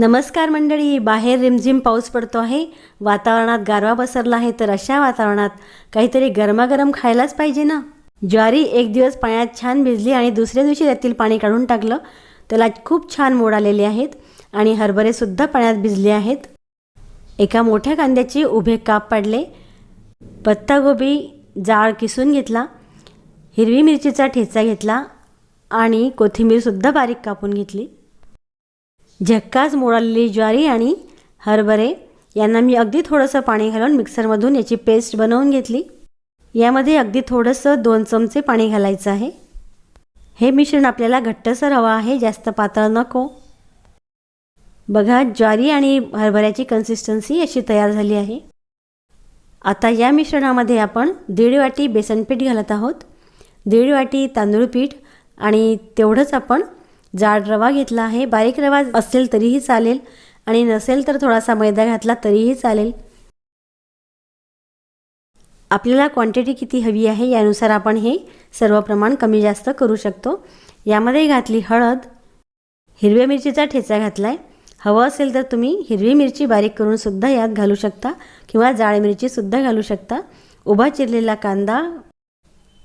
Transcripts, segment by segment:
नमस्कार मंडळी बाहेर रिमझिम पाऊस पडतो आहे. वातावरणात गारवा पसरला आहे तर अशा वातावरणात काहीतरी गरमागरम खायलाच पाहिजे ना? ज्वारी एक दिवस पाण्यात छान भिजली आणि दुसऱ्या दिवशी त्यातील पाणी काढून टाकलं त्याला खूप छान मोड आलेले आहेत आणि हरभरेसुद्धा पाण्यात भिजले आहेत. एका मोठ्या कांद्याचे उभे काप पाडले पत्तागोबी जाळ किसून घेतला हिरवी मिरचीचा ठेचा घेतला आणि कोथिंबीरसुद्धा बारीक कापून घेतली. झक्काच मोडालेली ज्वारी आणि हरभरे यांना मी अगदी थोडंसं पाणी घालून मिक्सरमधून याची पेस्ट बनवून घेतली. यामध्ये अगदी थोडंसं दोन चमचे पाणी घालायचं आहे. हे मिश्रण आपल्याला घट्टसर हवं आहे जास्त पातळ नको. बघा ज्वारी आणि हरभऱ्याची कन्सिस्टन्सी अशी तयार झाली आहे. आता या मिश्रणामध्ये आपण दीड वाटी बेसनपीठ घालत आहोत. दीड वाटी तांदूळ पीठ आणि तेवढंच आपण जाड रवा घेतला आहे. बारीक रवा असेल तरीही चालेल. आणि नसेल तर थोडासा मैदा घातला तरीही चालेल. आपल्याला क्वांटिटी किती हवी आहे यानुसार आपण हे सर्व प्रमाण कमी जास्त करू शकतो. यामध्ये घातली हळद हिरव्या मिरचीचा ठेचा घातला आहे हवं असेल तर तुम्ही हिरवी मिरची बारीक करून सुद्धा यात घालू शकता किंवा जाळ मिरचीसुद्धा घालू शकता. उभा चिरलेला कांदा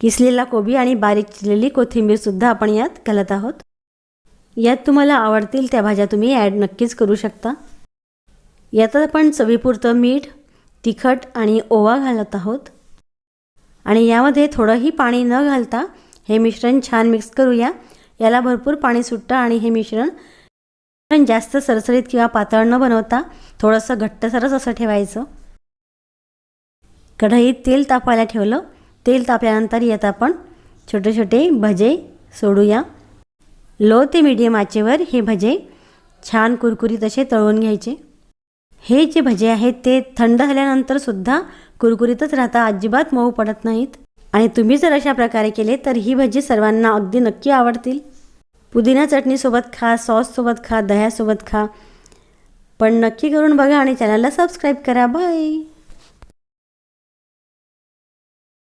किसलेला कोबी आणि बारीक चिरलेली कोथिंबीरसुद्धा आपण यात घालत आहोत. यात तुम्हाला आवडतील त्या भाज्या तुम्ही ॲड नक्कीच करू शकता. यात आपण चवीपुरतं मीठ तिखट आणि ओवा घालत आहोत. आणि यामध्ये थोडंही पाणी न घालता हे मिश्रण छान मिक्स करूया. याला भरपूर पाणी सुटतं आणि हे मिश्रण मिश्रण जास्त सरसरीत किंवा पातळ न बनवता थोडंसं घट्टसरच असं ठेवायचं. कढईत तेल तापायला ठेवलं. तेल तापल्यानंतर यात आपण छोटे छोटे भजे सोडूया. लो ते मीडियम आचेवर हे भजे छान कुरकुरीत असे तळून घ्यायचे. हे जे भजे आहेत ते थंड झाल्यानंतर सुद्धा कुरकुरीतच राहता अजिबात मऊ पडत नाहीत. आणि तुम्ही जर अशा प्रकारे केले तर ही भजी सर्वांना अगदी नक्की आवडतील. पुदिना चटणीसोबत खा सॉससोबत खा दह्यासोबत खा. पण नक्की करून बघा आणि चॅनलला सबस्क्राईब करा. बाय!